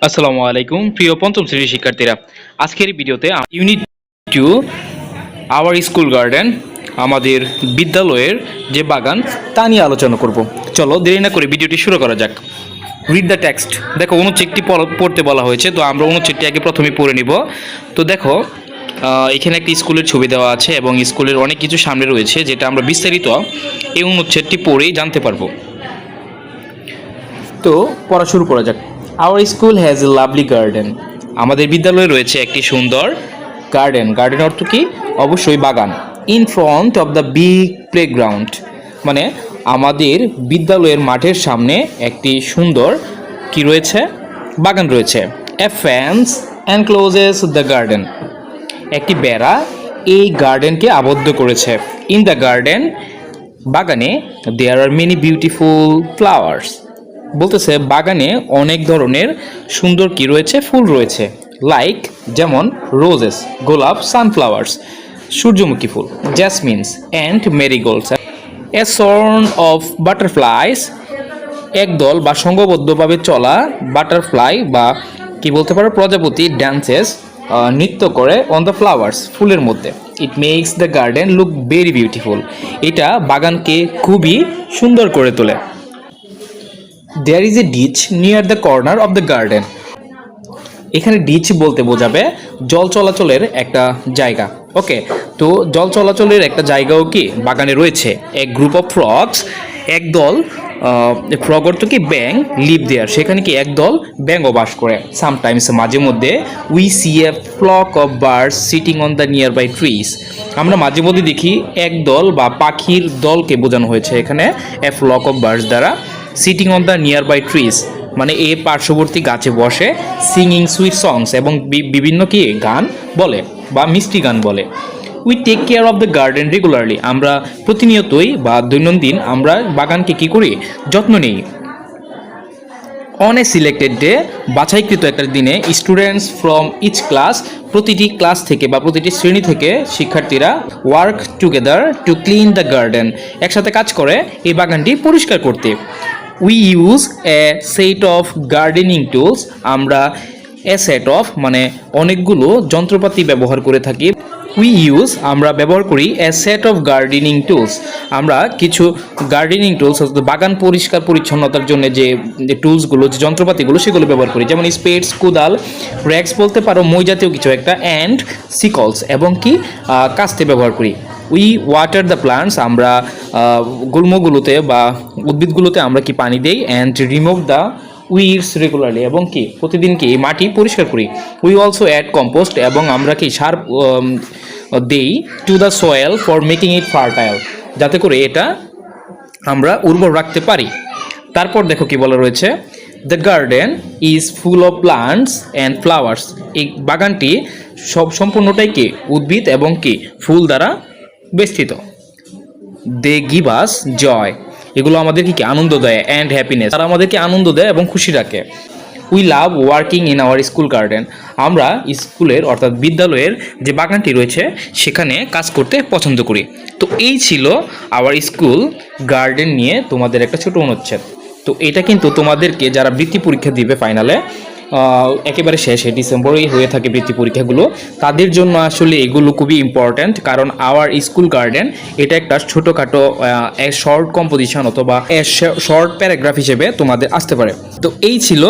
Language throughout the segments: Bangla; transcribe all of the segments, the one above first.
আসসালামু আলাইকুম, প্রিয় পঞ্চম শ্রেণির শিক্ষার্থীরা। আজকের ভিডিওতে unit two our school garden আমাদের বিদ্যালয়ের যে বাগান, তা নিয়ে আলোচনা করব। চলো, দেরি না করে ভিডিওটি শুরু করা যাক। রিড দ্য টেক্সট দেখো, অনুচ্ছেদটি পড়- পড়তে বলা হয়েছে, তো আমরা অনুচ্ছেদটি আগে প্রথমে পড়ে নিব। তো দেখো এখানে একটি স্কুলের ছবি দেওয়া আছে এবং স্কুলের অনেক কিছু সামনে রয়েছে, যেটা আমরা বিস্তারিত এই অনুচ্ছেদটি পড়েই জানতে পারব। তো, পড়া শুরু করা যাক। Our school has a lovely garden আমাদের বিদ্যালয়ে রয়েছে একটি সুন্দর গার্ডেন গার্ডেন অর্থ কি? অবশ্যই বাগান। In front of the big playground মানে আমাদের বিদ্যালয়ের মাঠের সামনে একটি সুন্দর কি রয়েছে? বাগান রয়েছে। A fence encloses the garden একটি বেড়া এই গার্ডেনকে আবদ্ধ করেছে। ইন দ্য গার্ডেন বাগানে there are many beautiful flowers বলতেছে, বাগানে অনেক ধরনের সুন্দর কি রয়েছে? ফুল রয়েছে। লাইক যেমন রোজেস গোলাপ সানফ্লাওয়ার্স সূর্যমুখী ফুল জ্যাসমিনস অ্যান্ড মেরিগোলস এ সর্ন অফ বাটারফ্লাইস একদল বা সংঘবদ্ধভাবে চলা বাটারফ্লাই বা কি বলতে পারো, প্রজাপতি ড্যান্সেস নৃত্য করে অন দ্য ফ্লাওয়ার্স ফুলের মধ্যে। It makes the garden look very beautiful এটা বাগানকে খুবই সুন্দর করে তোলে। There is a ditch near the corner of the garden এখানে ডিচ বলতে বোঝাবে জল চলাচলের একটা জায়গা। ওকে তো জল চলাচলের একটা জায়গাও কি? বাগানে রয়েছে। এক গ্রুপ অফ ফ্রগস একদল ফ্রগ অর্থ কি ব্যাং লিভ দেয়ার। সেখানে কি একদল ব্যাংও বাস করে। সামটাইমস মাঝে মধ্যে we see a flock of birds sitting on the nearby trees আমরা মাঝে মধ্যে দেখি এক দল বা পাখির দলকে বোঝানো হয়েছে এখানে। এ ফ্লক অফ বার্ডস দ্বারা। Sitting on the nearby trees মানে এ পার্শ্ববর্তী গাছে বসে সিঙ্গিং সুইট সংস এবং বিভিন্ন কি গান বলে বা মিষ্টি গান বলে। We take care of the garden regularly আমরা প্রতিনিয়তই বা দৈনন্দিন আমরা বাগানকে কি করি? যত্ন নিই। অন এ সিলেক্টেড ডে বাছাইকৃত একটা দিনে স্টুডেন্টস ফ্রম ইচ ক্লাস প্রতিটি ক্লাস থেকে বা প্রতিটি শ্রেণি থেকে শিক্ষার্থীরা work together to clean the garden একসাথে কাজ করে এই বাগানটি পরিষ্কার করতে। We use a set of gardening tools আমরা এ সেট অফ মানে অনেকগুলো যন্ত্রপাতি ব্যবহার করে থাকি। উই ইউজ আমরা ব্যবহার করি a set of gardening tools আমরা কিছু গার্ডেনিং টুলস অর্থাৎ বাগান পরিষ্কার পরিচ্ছন্নতার জন্য যে টুলসগুলো যে যন্ত্রপাতিগুলো, সেগুলো ব্যবহার করি। যেমন স্পেডস কুদাল র্যাক্স বলতে পারো, মই জাতীয় কিছু একটা অ্যান্ড সিকলস এবং কি কাস্তে ব্যবহার করি। উই ওয়াটার দ্য প্লান্টস আমরা গুল্মগুলোতে বা উদ্ভিদগুলোতে আমরা কি পানি দেই and remove the weeds regularly এবং কি প্রতিদিন কি মাটি পরিষ্কার করি। উই অলসো অ্যাড কম্পোস্ট এবং আমরা কি সার দেই to the soil for making it fertile যাতে করে এটা আমরা উর্বর রাখতে পারি। তারপর দেখো কি বলা রয়েছে the garden is full of plants and flowers এই বাগানটি সব, সম্পূর্ণটাই কি উদ্ভিদ এবং কি ফুল দ্বারা বেষ্টিত। They give us joy. এগুলো আমাদেরকে কি আনন্দ দেয়? অ্যান্ড হ্যাপিনেস তারা আমাদেরকে আনন্দ দেয় এবং খুশি রাখে। We love working in our school garden আমরা স্কুলের অর্থাৎ বিদ্যালয়ের যে বাগানটি রয়েছে, সেখানে কাজ করতে পছন্দ করি। তো এই ছিল আওয়ার স্কুল গার্ডেন নিয়ে তোমাদের একটা ছোট অনুচ্ছেদ। তো এটা কিন্তু তোমাদেরকে যারা বৃত্তি পরীক্ষা দিবে ফাইনালে একেবারে শেষে ডিসেম্বরেই হয়ে থাকে বৃত্তি পরীক্ষাগুলো। তাদের জন্য আসলে এগুলো খুবই ইম্পর্ট্যান্ট কারণ আওয়ার স্কুল গার্ডেন এটা একটা ছোটোখাটো শর্ট কম্পোজিশন অথবা শর্ট প্যারাগ্রাফ হিসেবে তোমাদের আসতে পারে। তো এই ছিল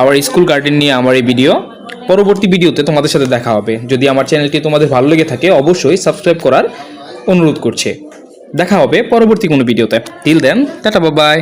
আওয়ার স্কুল গার্ডেন নিয়ে আমার এই ভিডিও পরবর্তী ভিডিওতে তোমাদের সাথে দেখা হবে। যদি আমার চ্যানেলটি তোমাদের ভালো লেগে থাকে, অবশ্যই সাবস্ক্রাইব করার অনুরোধ করছে। দেখা হবে পরবর্তী কোনো ভিডিওতে টিল দেন টাটা বাই